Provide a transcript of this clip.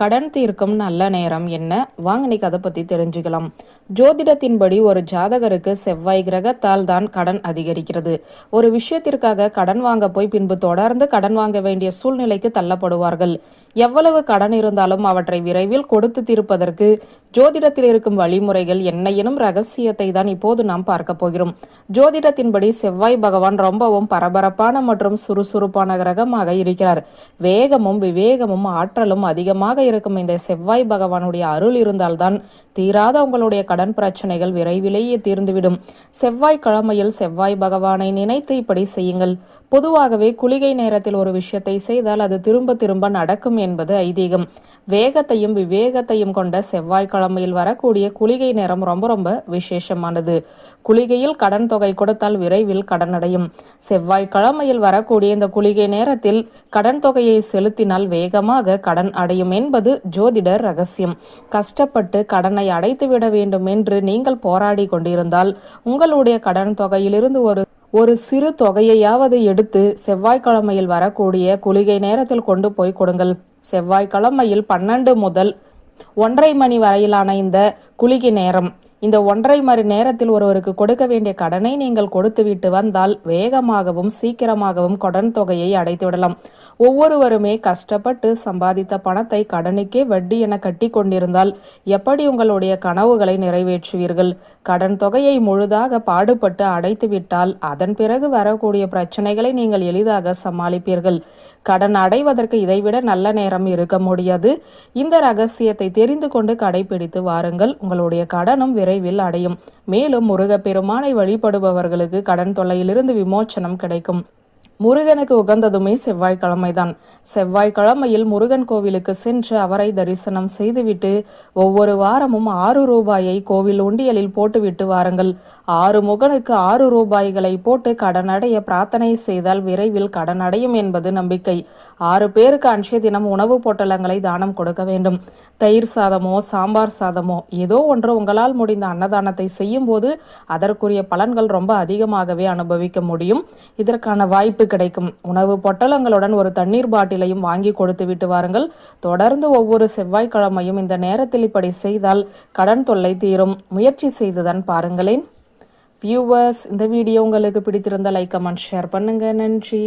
கடன் தீர்க்கும் நல்ல நேரம் என்ன? வாங்க இன்னைக்கு அதை பற்றி தெரிஞ்சுக்கலாம். ஜோதிடத்தின்படி ஒரு ஜாதகருக்கு செவ்வாய் கிரகத்தால் தான் கடன் அதிகரிக்கிறது. ஒரு விஷயத்திற்காக கடன் வாங்க போய் பின்பு தொடர்ந்து கடன் வாங்க வேண்டிய சூழ்நிலைக்கு தள்ளப்படுவார்கள். எவ்வளவு கடன் இருந்தாலும் அவற்றை விரைவில் கொடுத்து தீர்ப்பதற்கு ஜோதிடத்தில் இருக்கும் வழிமுறைகள் என்ன எனும் ரகசியத்தை தான் இப்போது நாம் பார்க்க போகிறோம். ஜோதிடத்தின்படி செவ்வாய் பகவான் ரொம்பவும் பரபரப்பான மற்றும் சுறுசுறுப்பான கிரகமாக இருக்கிறார். வேகமும் விவேகமும் ஆற்றலும் அதிகமாக இருக்கும். இந்த செவ்வாய் பகவானுடைய அருள் இருந்தால்தான் தீராத உங்களுடைய கடன் பிரச்சனைகள் விரைவிலேயே தீர்ந்துவிடும். செவ்வாய் கிழமையில் செவ்வாய் பகவானை நினைத்து இப்படி செய்யுங்கள். பொதுவாகவே குளிகை நேரத்தில் ஒரு விஷயத்தை செய்தால் அது திரும்ப திரும்ப நடக்கும் என்பது ஐதீகம். வேகத்தையும் விவேகத்தையும் கொண்ட செவ்வாய்க்கிழமையில் வரக்கூடிய குளிகை நேரம் ரொம்ப ரொம்ப விசேஷமானது. குளிகையில் கடன் தொகை கொடுத்தால் விரைவில் கடன் அடையும். செவ்வாய்க்கிழமையில் வரக்கூடிய இந்த குளிகை நேரத்தில் கடன் தொகையை செலுத்தினால் வேகமாக கடன் அடையும் என்பது ஜோதிடர் ரகசியம். கஷ்டப்பட்டு கடனை அடைத்துவிட வேண்டும் என்று நீங்கள் போராடி கொண்டிருந்தால் உங்களுடைய கடன் தொகையிலிருந்து ஒரு ஒரு சிறு தொகையையாவது எடுத்து செவ்வாய்க்கிழமையில் வரக்கூடிய குளிகை நேரத்தில் கொண்டு போய் கொடுங்கள். செவ்வாய்க்கிழமையில் பன்னெண்டு முதல் ஒன்றரை மணி வரையிலான இந்த குளிகை நேரம். இந்த ஒன்றரை மணி நேரத்தில் ஒருவருக்கு கொடுக்க வேண்டிய கடனை நீங்கள் கொடுத்துவிட்டு வந்தால் வேகமாகவும் சீக்கிரமாகவும் கடன் தொகையை அடைத்துவிடலாம் ஒவ்வொருவருமே கஷ்டப்பட்டு சம்பாதித்த பணத்தை கடனுக்கே வட்டி என கட்டி கொண்டிருந்தால் எப்படி உங்களுடைய கனவுகளை நிறைவேற்றுவீர்கள்? கடன் தொகையை முழுதாக பாடுபட்டு அடைத்துவிட்டால் அதன் பிறகு வரக்கூடிய பிரச்சனைகளை நீங்கள் எளிதாக சமாளிப்பீர்கள். கடன் அடைவதற்கு இதைவிட நல்ல நேரம் இருக்க முடியாது. இந்த ரகசியத்தை தெரிந்து கொண்டு கடைபிடித்து வாருங்கள். உங்களுடைய கடனும் விரைவில் அடையும். மேலும் முருகப்பெருமானை வழிபடுபவர்களுக்கு கடன் தொல்லையிலிருந்து விமோச்சனம் கிடைக்கும். முருகனுக்கு உகந்ததுமே செவ்வாய்க்கிழமைதான். செவ்வாய்க்கிழமையில் முருகன் கோவிலுக்கு சென்று அவரை தரிசனம் செய்துவிட்டு ஒவ்வொரு வாரமும் ஆறு ரூபாயை கோவில் உண்டியலில் போட்டுவிட்டு வாருங்கள். ஆறு முகனுக்கு ஆறு ரூபாய்களை போட்டு கடனடைய பிரார்த்தனை செய்தால் விரைவில் கடனடையும் என்பது நம்பிக்கை. ஆறு பேருக்கு அன்றைய தினம் உணவு பொட்டலங்களை தானம் கொடுக்க வேண்டும். தயிர் சாதமோ சாம்பார் சாதமோ ஏதோ ஒன்று உங்களால் முடிந்த அன்னதானத்தை செய்யும் போது அதற்குரிய பலன்கள் ரொம்ப அதிகமாகவே அனுபவிக்க முடியும். இதற்கான வாய்ப்பு கிடைக்கும். உணவு பொட்டலங்களுடன் ஒரு தண்ணீர் பாட்டிலையும் வாங்கி கொடுத்து விட்டு வாருங்கள். தொடர்ந்து ஒவ்வொரு செவ்வாய்க்கிழமையும் இந்த நேரத்தில் இப்படி செய்தால் கடன் தொல்லை தீரும். முயற்சி செய்துதான் பாருங்களேன். வியூவர்ஸ் இந்த வீடியோ உங்களுக்கு பிடித்திருந்தால் லைக் கமெண்ட் ஷேர் பண்ணுங்கள் நன்றி.